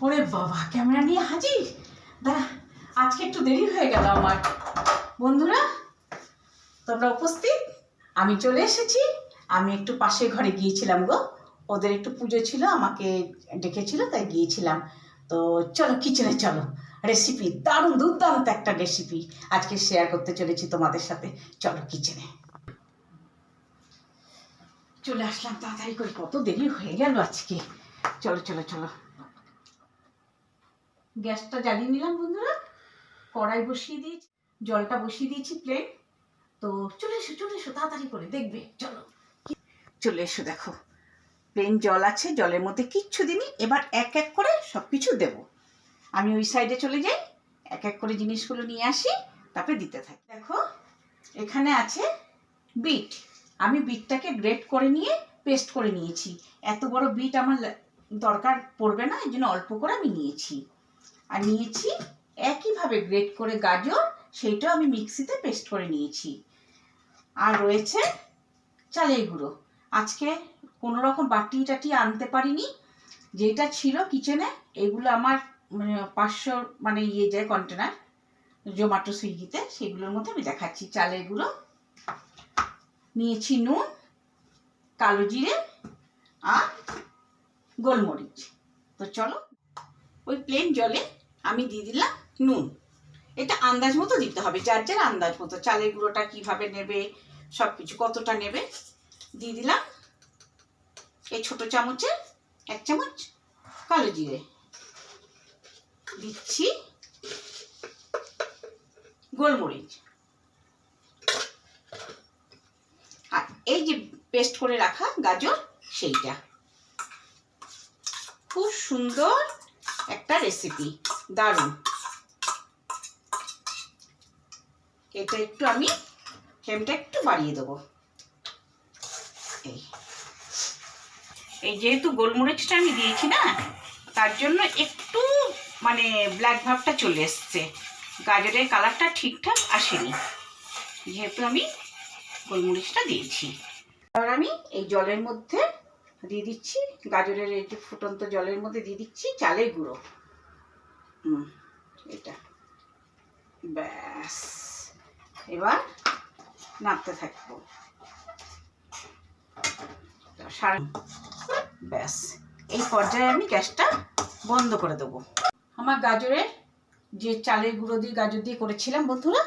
ওরে বাবা, ক্যামেরা নিয়ে হাজির? দাঁড়া, আজকে একটু দেরি হয়ে গেল আমার। বন্ধুরা, তোমরা উপস্থিত? আমি চলে এসেছি। আমি একটু পাশের ঘরে গিয়েছিলাম গো। ওদের একটু পুজো ছিল, আমাকে ডেকেছিল, তাই গিয়েছিলাম। তো চলো, কিচেনে চলো। রেসিপি, দারুণ, দুর্দান্ত একটা রেসিপি আজকে শেয়ার করতে চলেছি তোমাদের সাথে। চলো, কিচেনে। চলে আসলাম, তাড়াতাড়ি করে। কত দেরি হয়ে গেল আজকে। চলো চলো চলো। গ্যাসটা জ্বালিয়ে নিলাম বন্ধুরা। কড়াই বসিয়ে দিয়েছি, জলটা বসিয়ে দিয়েছি প্লেট তো চলে এসো চলে এসো, তাড়াতাড়ি করে, দেখবে, চলো। চলে এসো, দেখো। প্লেন জল আছে, জলের মধ্যে কিচ্ছু দিনই এবার এক এক করে সব কিছু দেবো। আমি ওই সাইডে চলে যাই, এক এক করে জিনিসগুলো নিয়ে আসি, তারপরে দিতে থাকি। দেখো, এখানে আছে বিট। আমি বিটটাকে গ্রেট করে নিয়ে পেস্ট করে নিয়েছি। এত বড় বিট আমার দরকার পড়বে না এই জন্য অল্প করে আমি নিয়েছি। আর নিয়েছি একইভাবে গ্রেট করে গাজর, সেইটাও আমি মিক্সিতে পেস্ট করে নিয়েছি। আর রয়েছে চালের গুঁড়ো। আজকে কোনো রকম বাটি টাটি আনতে পারিনি। যেটা ছিল কিচেনে, এগুলো আমার মানে পাঁচশো মানে ইয়ে যায় কন্টেনার জোম্যাটো সুইগিতে, সেগুলোর মধ্যে আমি দেখাচ্ছি। চালের গুঁড়ো, নিয়েছি নুন, কালো জিরে আর গোলমরিচ। তো চলো, ওই প্লেন জলে আমি দিয়ে দিলাম নুন। এটা আন্দাজ মতো দিতে হবে, যার যার আন্দাজ মতো। চালের গুঁড়োটা কীভাবে নেবে সব কিছু কতটা নেবে, দিয়ে দিলাম এই ছোট চামচে এক চামচ কালো জিরে। দিচ্ছি গোলমরিচ। আর এই যে পেস্ট করে রাখা গাজর, সেইটা। খুব সুন্দর একটা রেসিপি। দারুণ। এটা একটু আমি ফ্লেমটা একটু বাড়িয়ে দেবো। এই। এই যেহেতু গোলমরিচটা আমি দিয়েছি না, তার জন্য একটু মানে ব্ল্যাক ভাবটা চলে এসছে। গাজরের কালারটা ঠিকঠাক আসেনি। যেহেতু আমি গোলমরিচটা দিয়েছি। এবার আমি এই জলের মধ্যে দিয়ে দিচ্ছি, গাজরের এই যে ফুটন্ত জলের মধ্যে দিয়ে দিচ্ছি চালের গুঁড়ো। ব্যাস। এবার নাড়তে থাকব। ব্যাস। এই পর্যায়ে আমি গ্যাসটা বন্ধ করে দেবো। আমার গাজরের যে চালের গুঁড়ো দিয়ে গাজর দিয়ে করেছিলাম বন্ধুরা,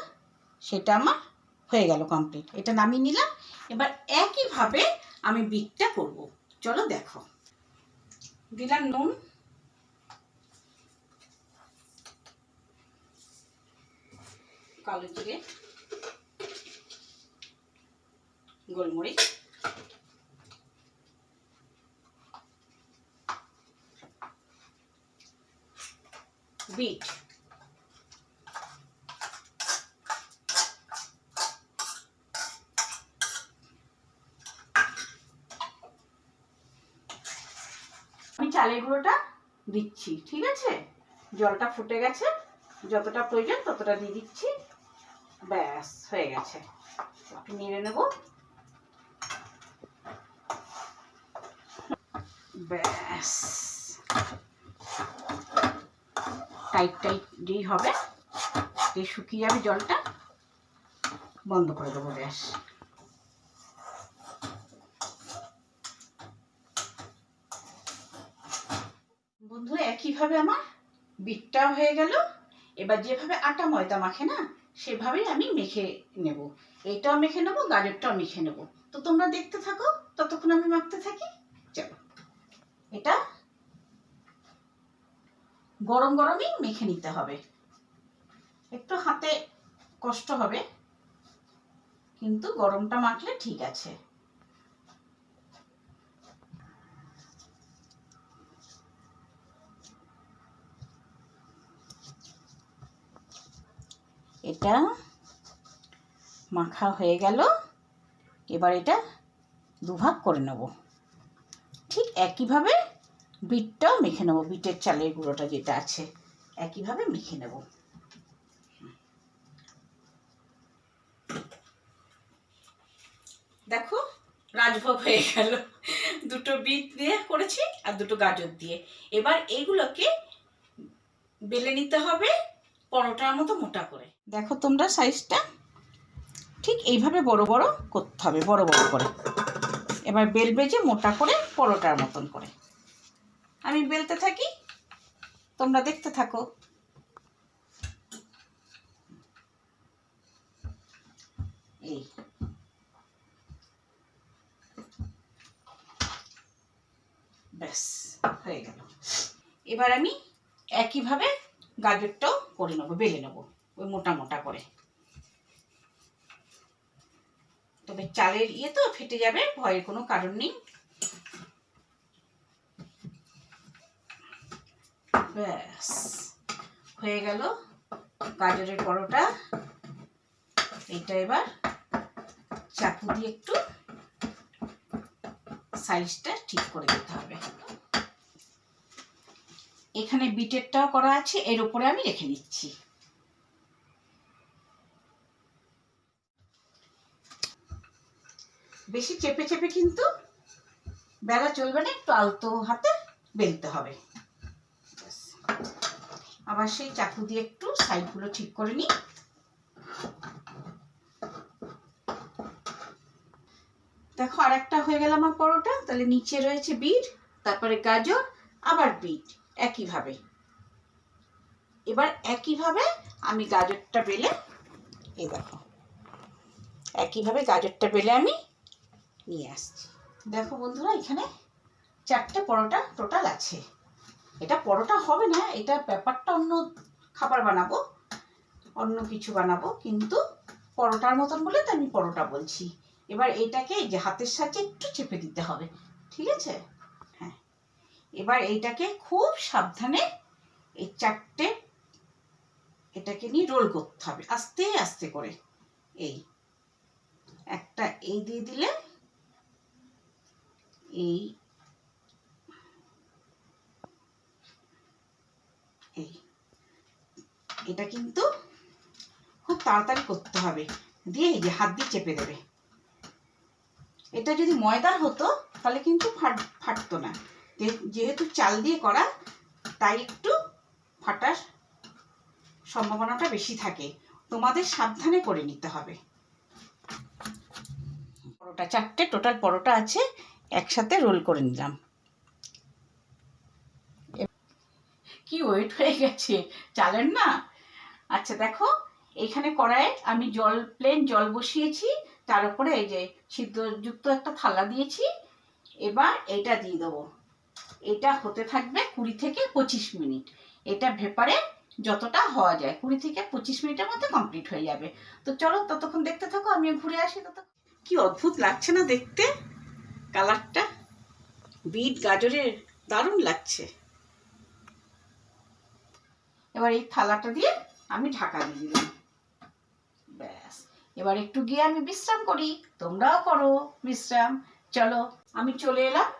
সেটা আমার হয়ে গেল কমপ্লিট এটা নামিয়ে নিলাম। এবার একইভাবে আমি বিটটা করব। চলো দেখো। দিলাম নুন। কালো জিরে গোলমরিচ। বিট। আমি চালের গুঁড়োটা দিচ্ছি, ঠিক আছে? জলটা ফুটে গেছে, যতটা প্রয়োজন ততটা দিয়ে দিচ্ছি। ব্যাস, হয়ে গেছে। একটু নেড়ে নেব। ব্যাস। টাইট টাইট যেই হবে এই শুকিয়ে যাবে জলটা, বন্ধ করে দেবো গ্যাস বন্ধুরা একইভাবে আমার বিটটাও হয়ে গেল। এবার যেভাবে আটা ময়দা মাখে না সেভাবেই আমি মেখে নেব। এইটাও মেখে নেব, গাজরটাও মেখে নেব। তো তোমরা দেখতে থাকো, ততক্ষণ আমি মাখতে থাকি। চলো এটা গরম গরমই মেখে নিতে হবে। একটু হাতে কষ্ট হবে, কিন্তু গরমটা মাখলে ঠিক আছে। এটা মাখা হয়ে গেল। এবার এটা দুভাগ করে নেব। ঠিক একইভাবে বিটটাও মেখে নেব, বিটের চালের গুঁড়োটা যেটা আছে, একইভাবে মেখে নেব। দেখো, রাজভোগ হয়ে গেল। দুটো বিট দিয়ে করেছি আর দুটো গাজর দিয়ে। এবার এইগুলোকে বেলে নিতে হবে। পরোটার মতো মোটা করে। দেখো তোমরা সাইজটা ঠিক এইভাবে বড় বড় করতে হবে, বড় বড় করে। এবার বেলবে যে মোটা করে পরোটার মতন করে। আমি বেলতে থাকি, তোমরা দেখতে থাকো। এই। ব্যাস, হয়ে গেল। এবার আমি একইভাবে গাজরটাও করে নেব, বেলে নেব, ওই মোটা মোটা করে। তবে চালের ইয়ে তো ফেটে যাবে, ভয়ের কোনো কারণ নেই। ব্যাস, হয়ে গেল গাজরের পরোটা। এইটা এবার চাকু দিয়ে একটু সাইজটা ঠিক করে দিতে হবে। এখানে বিটেরটাও করা আছে, এর উপরে আমি রেখে দিচ্ছি। বেশি চেপে চেপে কিন্তু বেলা চলবে না, একটু আলতো হাতে বেলতে হবে। আবার সেই চাকু দিয়ে একটু সাইডগুলো ঠিক করে নিই। দেখো আর একটা হয়ে গেল আমার পরোটা, তাহলে নিচে রয়েছে বিট তারপরে গাজর, আবার বিট একইভাবে। এবার একইভাবে আমি গাজরটা বেলে, এই দেখো, একইভাবে গাজরটা বেলে আমি নিয়ে আসছি। দেখো বন্ধুরা, এখানে চারটে পরোটা টোটাল আছে। এটা পরোটা হবে না, এটা ব্যাপারটা অন্য খাবার বানাবো, অন্য কিছু বানাবো, কিন্তু পরোটার মতন বলে তো আমি পরোটা বলছি। এবার এটাকে যে হাতের সাহায্যে একটু চেপে দিতে হবে, ঠিক আছে? এবার এইটাকে খুব সাবধানে এই চারটে এটাকে নিয়ে রোল করতে হবে, আস্তে আস্তে করে। এই একটা এই দিয়ে দিলে এই এই এটা কিন্তু খুব তাড়াতাড়ি করতে হবে। দিয়ে এই যে হাত দিয়ে চেপে দেবে। এটা যদি ময়দার হতো তাহলে কিন্তু ফাট, ফাটতো না। যেহেতু চাল দিয়ে করা, তাই একটু ফাটার সম্ভাবনাটা বেশি থাকে। তোমাদের সাবধানে করে নিতে হবে। পরোটা চারটে, টোটাল পরোটা আছে, একসাথে রোল করে নিলাম। কি ওয়েট হয়ে গেছে? চালের না? আচ্ছা দেখো, এখানে কড়াইয়ে আমি জল প্লেন জল বসিয়েছি, তার উপরে এই যে সিদ্ধযুক্ত একটা থালা দিয়েছি, এবার এটা দিয়ে দেবো। এটা হতে থাকবে কুড়ি থেকে পঁচিশ মিনিট। এটা ভেপারে যতটা হওয়া যায়, কুড়ি থেকে পঁচিশ মিনিটের মধ্যে কমপ্লিট হয়ে যাবে। তো চলো ততক্ষণ দেখতে থাকো আমি ঘুরে আসি তত কি অদ্ভুত লাগছে না দেখতে? কালারটা। বিট গাজরের, দারুণ লাগছে। এবার এই থালাটা দিয়ে আমি ঢাকা দিয়ে দিলাম। ব্যাস। এবার একটু গিয়ে আমি বিশ্রাম করি। তোমরাও করো বিশ্রাম। চলো, আমি চলে এলাম।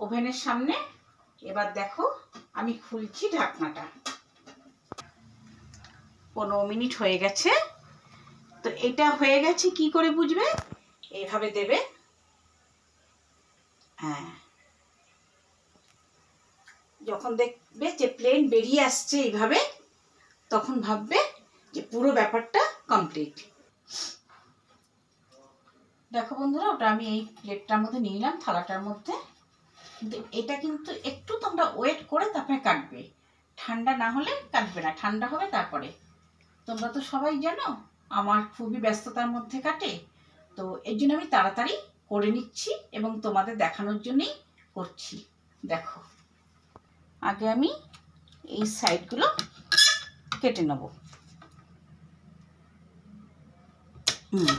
ওভেনের সামনে। এবার দেখো, আমি খুলছি ঢাকনাটা। পনেরো মিনিট হয়ে গেছে। তো এটা হয়ে গেছে, কি করে বুঝবে? এইভাবে দেবে। হ্যাঁ। যখন দেখবে যে প্লেন বেরিয়ে আসছে এইভাবে, তখন ভাববে যে পুরো ব্যাপারটা কমপ্লিট দেখো বন্ধুরা, ওটা আমি এই প্লেটটার মধ্যে নিয়ে নিলাম, থালাটার মধ্যে। কিন্তু এটা কিন্তু একটু তোমরা ওয়েট করে তারপরে কাটবে। ঠান্ডা না হলে কাটবে না, ঠান্ডা হবে তারপরে। তোমরা তো সবাই জানো, আমার খুবই ব্যস্ততার মধ্যে কাটে। তো এর জন্য আমি তাড়াতাড়ি করে নিচ্ছি এবং তোমাদের দেখানোর জন্যই করছি। দেখো, আগে আমি এই সাইডগুলো কেটে নেব। হুম,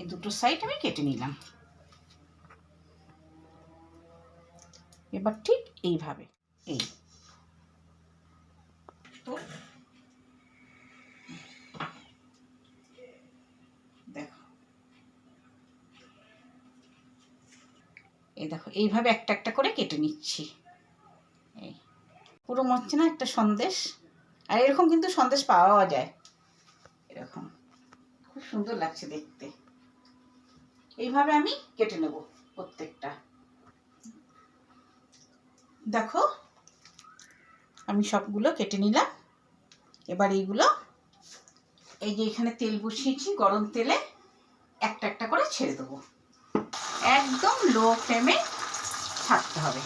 এই দুটো সাইড আমি কেটে নিলাম। এবার ঠিক এইভাবে, এই। তো এই দেখো, এইভাবে একটা একটা করে কেটে নিচ্ছি। এই। পুরো হচ্ছে না একটা সন্দেশ? আর এরকম কিন্তু সন্দেশ পাওয়া যায়। এরকম। খুব সুন্দর লাগছে দেখতে। এইভাবে আমি কেটে নেব প্রত্যেকটা। দেখো, আমি সবগুলো কেটে নিলাম। এবার এইগুলো, এই যে এখানে তেল বসিয়েছি গরম তেলে, একটা একটা করে ছেড়ে দেবো। একদম লো ফ্লেমে থাকতে হবে।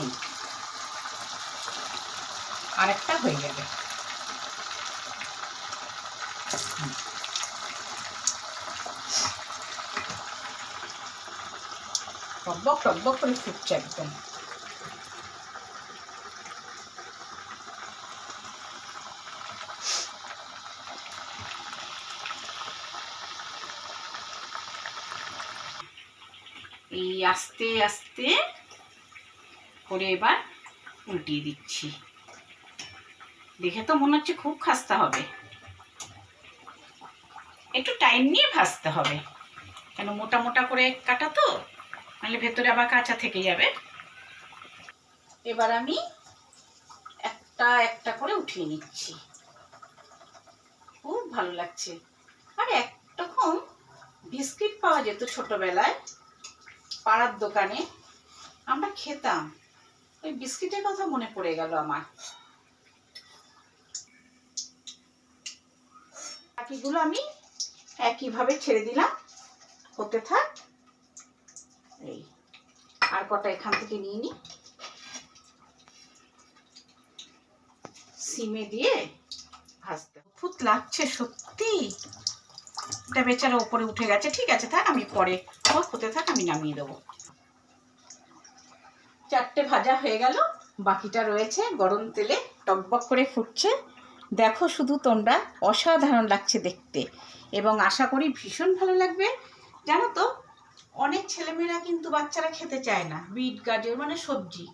এই। আরেকটা হয়ে যাবে টকবক টকবক করে ফুটছে একদম এই আস্তে আস্তে করে এবার উল্টিয়ে দিচ্ছি। দেখে তো মনে হচ্ছে খুব খাস্তা হবে। একটু টাইম নিয়ে ভাজতে হবে। কেন মোটা মোটা করে কাটা তো? নাহলে ভেতরে আবার কাঁচা থেকে যাবে। এবার আমি একটা একটা করে উঠিয়ে নিচ্ছি। খুব ভালো লাগছে। আর, একরকম বিস্কিট পাওয়া যেত ছোটবেলায় পাড়ার দোকানে। আমরা খেতাম। ওই বিস্কিটের কথা মনে পড়ে গেল আমার। বাকিগুলো আমি একইভাবে ছেড়ে দিলাম। হতে থাক। এই, আর কটা এখান থেকে নিয়ে নি। সিমে দিয়ে ভাজতে ফুট লাগছে সত্যি। এটা বেচারা ওপরে উঠে গেছে। ঠিক আছে, থাক, আমি পরে হতে থাক, আমি নামিয়ে দেবো। চারটে ভাজা হয়ে গেল। বাকিটা রয়েছে গরম তেলে টকবক করে ফুটছে। দেখো শুধু তোমরা, অসাধারণ লাগছে দেখতে। এবং আশা করি ভীষণ ভালো লাগবে। জানো তো অনেক ছেলেমেয়েরা কিন্তু বাচ্চারা খেতে চায় না, বিট গাজর মানে সবজি।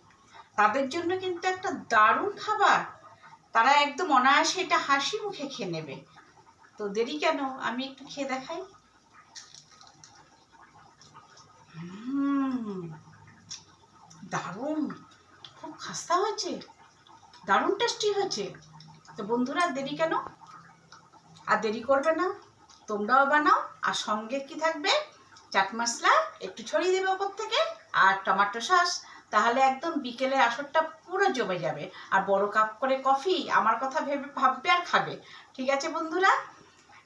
তাদের জন্য কিন্তু একটা দারুণ খাবার। তারা একদম অনায়াসে এটা হাসি মুখে খেয়ে নেবে। তো দেরি কেন? আমি একটু খেয়ে দেখাই। দারুণ। খুব খাস্তা হয়েছে। দারুণ টেস্টি হয়েছে। তো বন্ধুরা, দেরি কেন? আর দেরি করবে না। তোমরাও বানাও, আর সঙ্গে কি থাকবে? চাট মশলা, একটু ছড়িয়ে দেবে ওপর থেকে, আর টমাটো সস। তাহলে একদম বিকেলে আসরটা পুরো জমে যাবে। আর বড় কাপ করে কফি আমার কথা ভেবে ভাববে আর খাবে। ঠিক আছে বন্ধুরা?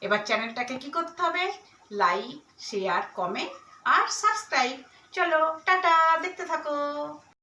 এবার চ্যানেলটাকে কি করতে হবে? লাইক শেয়ার কমেন্ট আর সাবস্ক্রাইব চলো, টাটা, দেখতে থাকো।